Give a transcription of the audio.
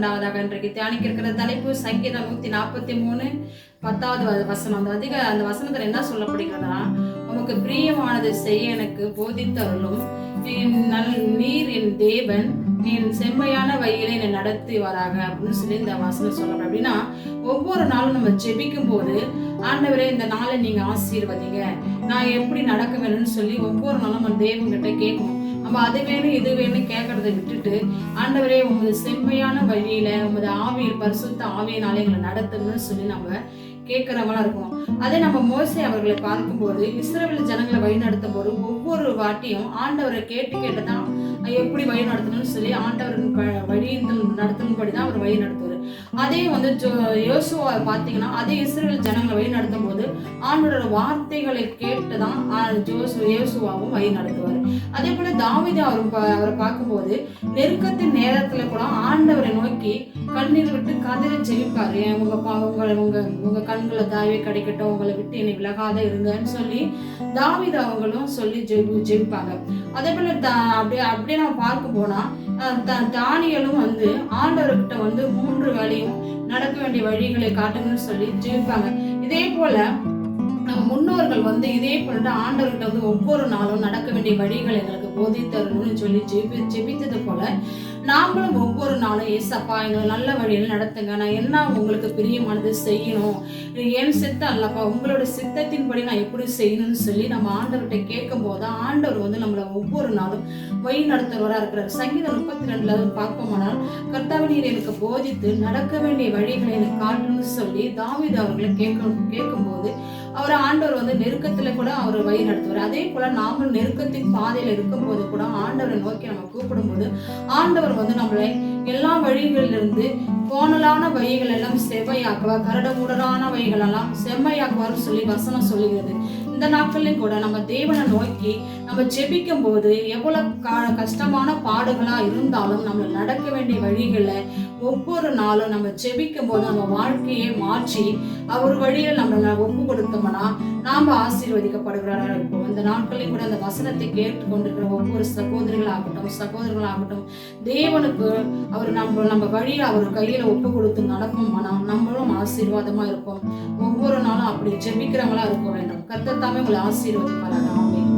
உண்டாவதாக இன்றைக்கு தியானிக்க இருக்கிற தலைப்பு சங்கீதம் நூத்தி நாற்பத்தி மூணு பத்தாவது வசனம். அந்த அதிக அந்த வசனத்துல என்ன சொல்லப்படுகிறதா உமக்கு பிரியமானது செய்ய எனக்கு போதித்தருளும். நீர் என் தேவன் என் செம்மையான வழியிலே என்னை நடத்தி வராங்க அப்படின்னு சொல்லி இந்த வசனம் சொல்றேன் அப்படின்னா ஒவ்வொரு நாளும் நம்ம ஜெபிக்கும் போது ஆண்டவரே இந்த நாளை நீங்க ஆசீர்வதிங்க. நான் எப்படி நடக்க வேணும்னு சொல்லி ஒவ்வொரு நாளும் நம்ம தேவன்கிட்ட கேட்கணும். நம்ம அது வேணும் இது வேணும் கேட்கறதை விட்டுட்டு ஆண்டவரே உமது செம்மையான வழியில உமது ஆவியர் பரிசுத்த ஆவியினாலே எங்களை நடத்தணும்னு சொல்லி நம்ம கேட்கிறவங்களா இருக்கும் அதே நம்ம மோசை அவர்களை பார்க்கும்போது இஸ்ரவேல் ஜனங்களை வழி நடத்தும் போது ஒவ்வொரு வாட்டியும் ஆண்டவரை கேட்டு கேட்டு தான் எப்படி வழி நடத்தணும்னு சொல்லி ஆண்டவரின் வழி வழியில் நடத்தணும்படி தான் அவர் வழி நடத்துவார் அதே வந்து ஜோ யோசுவா பார்த்தீங்கன்னா அதே இஸ்ரேல் ஜனங்களை வழி நடத்தும் போது ஆண்டோட வார்த்தைகளை கேட்டு தான் ஜோசு யோசுவாவும் வழி நடத்துவார் அதே போல தாவிதா அவர் அவரை பார்க்கும்போது நெருக்கத்தின் நேரத்துல நோக்கி கண்ணீர் விட்டு கதறி ஜெயிப்பாரு "ஏன் உங்க பா- உங்களை உங்க உங்க கண்களை தாவே கிடைக்கட்டும். உங்களை விட்டு என்னை விலகாத இருங்கன்னு சொல்லி தாவித அவங்களும் சொல்லி ஜெபி ஜெயிப்பாங்க அதே போல தா- அப்படியே அப்படியே நம்ம பார்க்க போனா த- தானியலும் வந்து ஆண்டவர்கிட்ட வந்து மூன்று வழியும் நடக்க வேண்டிய வழிகளை காட்டுங்கன்னு சொல்லி ஜெயிப்பாங்க இதே போல நம்ம முன்னோர்கள் வந்து இதே போல ஆண்டவர்கிட்ட வந்து ஒவ்வொரு நாளும் நடக்க வேண்டிய வழிகளை எங்களுக்கு போதித்தருன்னு சொல்லி ஜெபி ஜெபித்தது போல நாங்களும் ஒவ்வொரு நாளும் ஏசப்பா எங்களை நல்ல வழியில் நடத்துங்க. நான் என்ன உங்களுக்கு பிரியமானது செய்யணும்? என் சித்தம் அல்லப்பா. உங்களோட சித்தத்தின்படி நான் எப்படி செய்யணும்னு சொல்லி நம்ம ஆண்டவர்கிட்ட கேட்கும் போது ஆண்டவர் வந்து நம்மளை ஒவ்வொரு நாளும் வழி நடத்துறவராக இருக்கிறார். சங்கீதம் முப்பத்தி ரெண்டுல பார்ப்போமானால் கர்த்தாவை நீர் எனக்கு போதித்து நடக்க வேண்டிய வழிகளை எனக்கு காட்டணும்னு சொல்லி தாவித அவர்களை கேட்க கேட்கும்போது அவர் ஆண்டவர் வந்து நெருக்கத்துல கூட அவர் வழி நடத்துவார். அதே போல நாமும் நெருக்கத்தின் பாதையில போது கூட ஆண்டவரை நோக்கி நம்ம கூப்பிடும்போது ஆண்டவர் வந்து நம்மளை எல்லா வழிகளிலிருந்து கோணலான வழிகள் எல்லாம் செவ்வையாக்குவார் கரடமுடலான வழிகள் எல்லாம் செம்மையாக்குவார்னு சொல்லி வசனம் சொல்லுகிறது. இந்த நாட்கள்லயும் கூட நம்ம தேவனை நோக்கி நம்ம ஜெபிக்கும் போது எவ்வளவு க- கஷ்டமான பாடுகளா இருந்தாலும் நம்ம நடக்க வேண்டிய வழிகளை ஒவ்வொரு நாளும் நம்ம செபிக்கும் போது நம்ம வாழ்க்கையை மாற்றி அவர் வழியில் நம்ம ஒப்பு கொடுத்தோம்னா நாம் ஆசீர்வதிக்கப்படுகிறாரா இருப்போம். இந்த நாட்களையும் கூட அந்த வசனத்தை கேட்டு கொண்டிருக்கிற ஒவ்வொரு சகோதரிகளாகட்டும் சகோதரர்களாகட்டும் தேவனுக்கு அவர் நம்ம நம்ம வழியை அவர் கையில ஒப்பு கொடுத்து நடப்போம்னா நம்மளும் ஆசீர்வாதமா இருப்போம். ஒவ்வொரு நாளும் அப்படி ஜெபிக்கிறவங்களா இருக்க வேண்டும். கத்தத்தாமே உங்களை ஆசீர்வதிப்பாராக.